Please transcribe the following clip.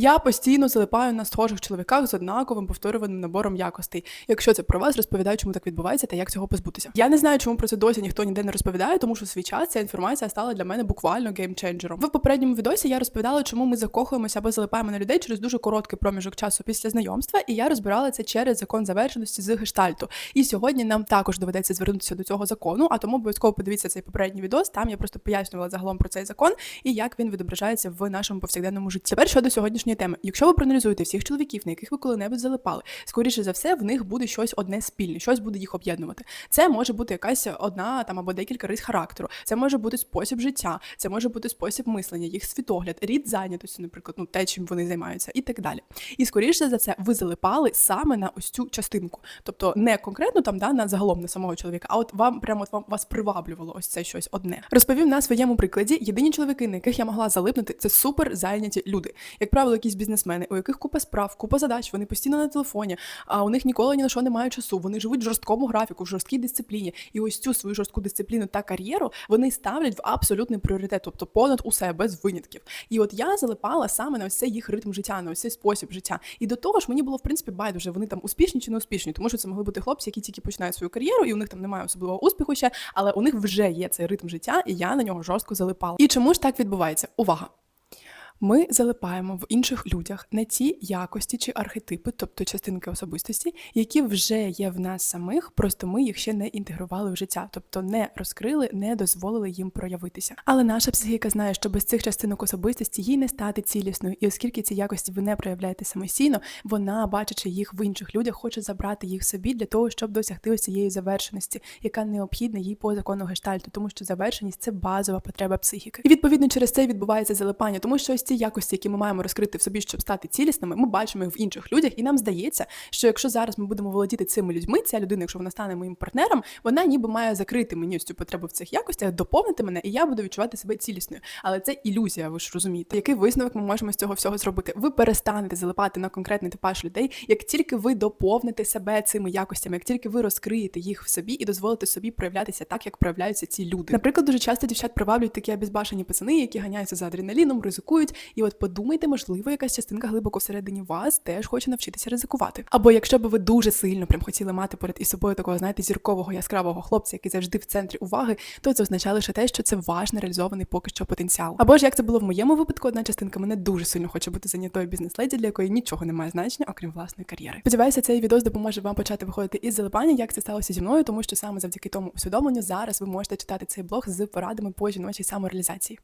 Я постійно залипаю на схожих чоловіках з однаковим повторюваним набором якостей. Якщо це про вас, розповідаю, чому так відбувається та як цього позбутися. Я не знаю, чому про це досі ніхто ніде не розповідає, тому що свій час ця інформація стала для мене буквально геймченджером. В попередньому відосі я розповідала, чому ми закохуємося або залипаємо на людей через дуже короткий проміжок часу після знайомства, і я розбирала це через закон завершеності з гештальту. І сьогодні нам також доведеться звернутися до цього закону, а тому обов'язково подивіться цей попередній відос. Там я просто пояснювала загалом про цей закон і як він відображається в нашому повсякденному житті. Тепер щодо сьогоднішньої теми. Якщо ви проаналізуєте всіх чоловіків, на яких ви коли-небудь залипали, скоріше за все, в них буде щось одне спільне, щось буде їх об'єднувати. Це може бути якась одна там або декілька рис характеру. Це може бути спосіб життя, це може бути спосіб мислення, їх світогляд, рід зайнятості, наприклад, ну те, чим вони займаються, і так далі. І скоріше за все, ви залипали саме на ось цю частинку, тобто не конкретно там да на загалом на самого чоловіка, а от вам прямо от вам вас приваблювало ось це щось одне. Розповів на своєму прикладі. Єдині чоловіки, на яких я могла залипнути, це супер зайняті люди. Як правило, якісь бізнесмени, у яких купа справ, купа задач, вони постійно на телефоні, а у них ніколи ні на що немає часу. Вони живуть в жорсткому графіку, в жорсткій дисципліні. І ось цю свою жорстку дисципліну та кар'єру вони ставлять в абсолютний пріоритет, тобто понад усе без винятків. І от я залипала саме на ось цей їх ритм життя, на ось цей спосіб життя. І до того ж, мені було в принципі байдуже, вони там успішні чи не успішні, тому що це могли бути хлопці, які тільки починають свою кар'єру, і у них там немає особливого успіху ще, але у них вже є цей ритм життя, і я на нього жорстко залипала. І чому ж так відбувається? Увага! Ми залипаємо в інших людях на ті якості чи архетипи, тобто частинки особистості, які вже є в нас самих, просто ми їх ще не інтегрували в життя, тобто не розкрили, не дозволили їм проявитися. Але наша психіка знає, що без цих частинок особистості їй не стати цілісною, і оскільки ці якості ви не проявляєте самостійно, вона, бачачи їх в інших людях, хоче забрати їх собі для того, щоб досягти ось цієї завершеності, яка необхідна їй по закону гештальту, тому що завершеність це базова потреба психіки. І відповідно через це відбувається залипання, тому що ось ці якості, які ми маємо розкрити в собі, щоб стати цілісними, ми бачимо їх в інших людях, і нам здається, що якщо зараз ми будемо володіти цими людьми, ця людина, якщо вона стане моїм партнером, вона ніби має закрити мені цю потребу в цих якостях, доповнити мене, і я буду відчувати себе цілісною. Але це ілюзія, ви ж розумієте. Який висновок ми можемо з цього всього зробити? Ви перестанете залипати на конкретний типаж людей, як тільки ви доповните себе цими якостями, як тільки ви розкриєте їх в собі і дозволите собі проявлятися так, як проявляються ці люди. Наприклад, дуже часто дівчат приваблюють такі обізбашені пацани, які ганяються за адреналіном, ризикують. І от подумайте, можливо, якась частинка глибоко всередині вас теж хоче навчитися ризикувати. Або якщо б ви дуже сильно прям хотіли мати поряд із собою такого, знаєте, зіркового яскравого хлопця, який завжди в центрі уваги, то це означає лише те, що це ваш нереалізований поки що потенціал. Або ж як це було в моєму випадку, одна частинка мене дуже сильно хоче бути зайнятою бізнес-леді, для якої нічого не має значення, окрім власної кар'єри. Сподіваюся, цей відео допоможе вам почати виходити із залипання, як це сталося зі мною, тому що саме завдяки тому усвідомленню зараз ви можете читати цей блог з порадами по жіночій самореалізації.